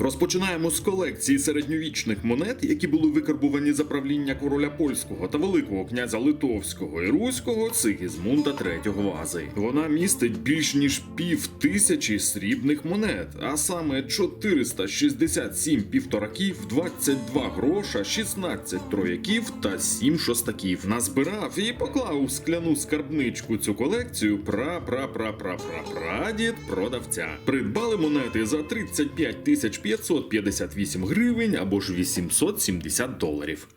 Розпочинаємо з колекції середньовічних монет, які були викарбувані за правління короля польського та великого князя Литовського і Руського Сигізмунда III Вази. Вона містить більш ніж пів тисячі срібних монет, а саме 467 півтораків, 22 гроша, 16 трояків та 7 шостаків. Назбирав і поклав у скляну скарбничку цю колекцію пра-пра-пра-пра-пра-прадід продавця. Придбали монети за 35 тисяч 558 гривень або ж 870 доларів.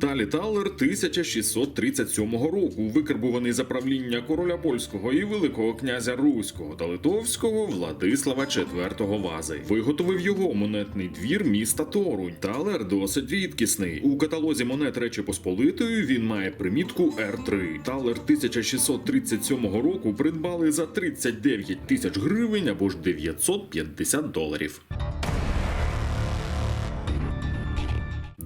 Далі Талер 1637 року, викарбуваний за правління короля польського і великого князя Руського та Литовського Владислава IV Вази. Виготовив його монетний двір міста Торунь. Талер досить рідкісний. У каталозі монет Речі Посполитої він має примітку R3. Талер 1637 року придбали за 39 тисяч гривень або ж 950 доларів.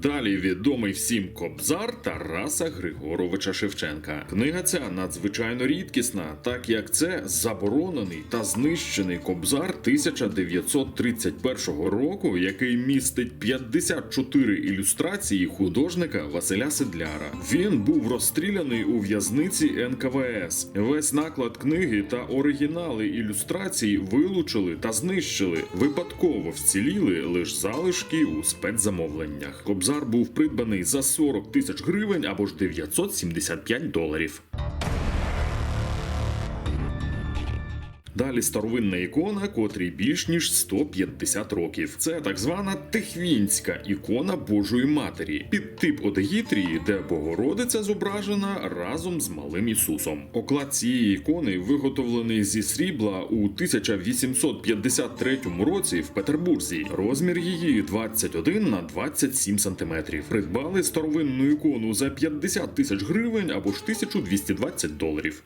Далі відомий всім кобзар Тараса Григоровича Шевченка. Книга ця надзвичайно рідкісна, так як це заборонений та знищений кобзар 1931 року, який містить 54 ілюстрації художника Василя Седляра. Він був розстріляний у в'язниці НКВС. Весь наклад книги та оригінали ілюстрацій вилучили та знищили. Випадково вціліли лише залишки у спецзамовленнях. Кобзар був придбаний за 40 тисяч гривень або ж 975 доларів. Далі старовинна ікона, котрій більш ніж 150 років. Це так звана Тихвінська ікона Божої Матері, під тип Одегітрії, де Богородиця зображена разом з малим Ісусом. Оклад цієї ікони виготовлений зі срібла у 1853 році в Петербурзі. Розмір її 21 на 27 сантиметрів. Придбали старовинну ікону за 50 тисяч гривень або ж 1220 доларів.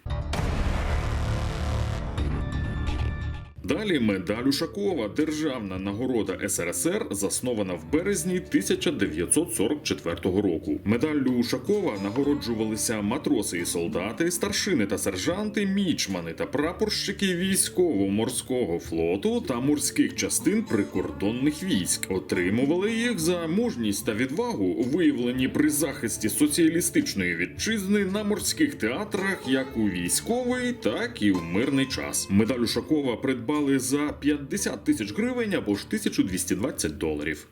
Далі медаль Ушакова, державна нагорода СРСР, заснована в березні 1944 року. Медаллю Ушакова нагороджувалися матроси і солдати, старшини та сержанти, мічмани та прапорщики військово-морського флоту та морських частин прикордонних військ. Отримували їх за мужність та відвагу, виявлені при захисті соціалістичної вітчизни на морських театрах, як у військовий, так і в мирний час. Медаль Ушакова придбали за 50 тисяч гривень або ж 1220 доларів.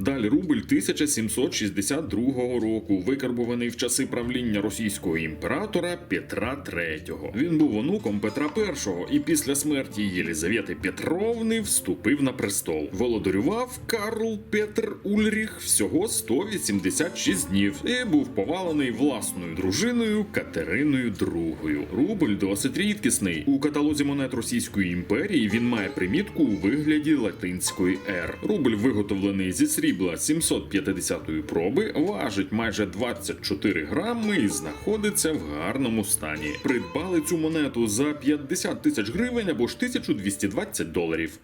Далі рубль 1762 року, викарбуваний в часи правління російського імператора Петра III. Він був онуком Петра І і після смерті Єлізавети Петровни вступив на престол. Володарював Карл Петр Ульріх всього 186 днів і був повалений власною дружиною Катериною II. Рубль досить рідкісний. У каталозі монет Російської імперії він має примітку у вигляді латинської «Р». Рубль виготовлений зі срібла 750-ї проби, важить майже 24 грами і знаходиться в гарному стані. Придбали цю монету за 50 тисяч гривень або ж 1220 доларів.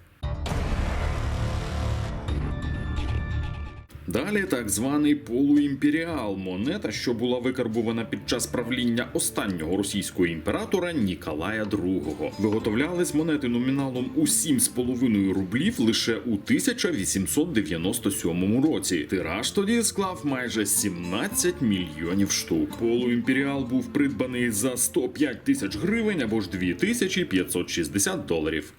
Далі так званий полуімперіал монета, що була викарбувана під час правління останнього російського імператора Ніколая II. Виготовлялись монети номіналом у 7,5 рублів лише у 1897 році. Тираж тоді склав майже 17 мільйонів штук. Полуімперіал був придбаний за 105 тисяч гривень або ж 2560 доларів.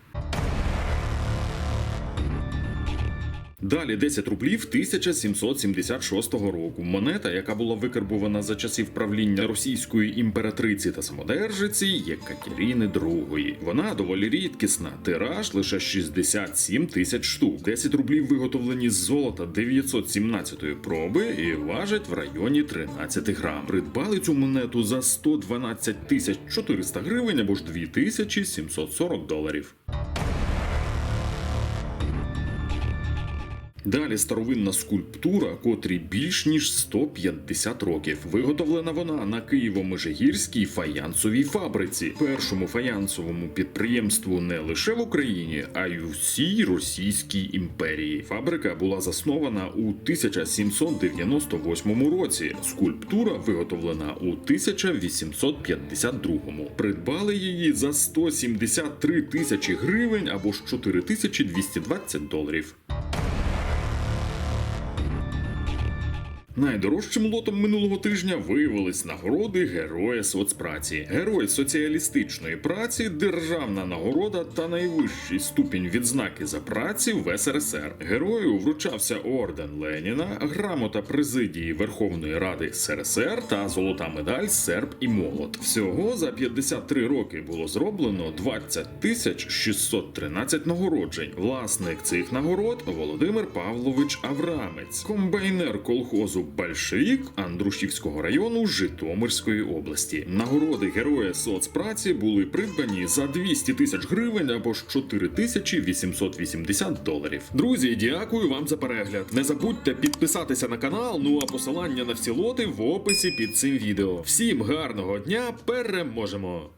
Далі 10 рублів 1776 року. Монета, яка була викарбувана за часів правління російської імператриці та самодержиці Єкатерини II. Вона доволі рідкісна. Тираж лише 67 тисяч штук. 10 рублів виготовлені з золота 917 проби і важать в районі 13 грам. Придбали цю монету за 112 тисяч 400 гривень або ж 2740 доларів. Далі старовинна скульптура, котрій більш ніж 150 років. Виготовлена вона на Києво-Межигірській фаянсовій фабриці, першому фаянсовому підприємству не лише в Україні, а й у всій Російській імперії. Фабрика була заснована у 1798 році. Скульптура виготовлена у 1852. Придбали її за 173 тисячі гривень або ж 4220 доларів. Найдорожчим лотом минулого тижня виявились нагороди Героя соцпраці. Герой соціалістичної праці, державна нагорода та найвищий ступінь відзнаки за праці в СРСР. Герою вручався орден Леніна, грамота президії Верховної Ради СРСР та золота медаль Серб і Молот. Всього за 53 роки було зроблено 20 тисяч 613 нагороджень. Власник цих нагород Володимир Павлович Аврамець, комбайнер колхозу Большевік Андрушівського району Житомирської області. Нагороди Героя соцпраці були придбані за 200 тисяч гривень або ж 4 тисячі 880 доларів. Друзі, дякую вам за перегляд. Не забудьте підписатися на канал. Ну а посилання на всі лоти в описі під цим відео. Всім гарного дня, переможемо!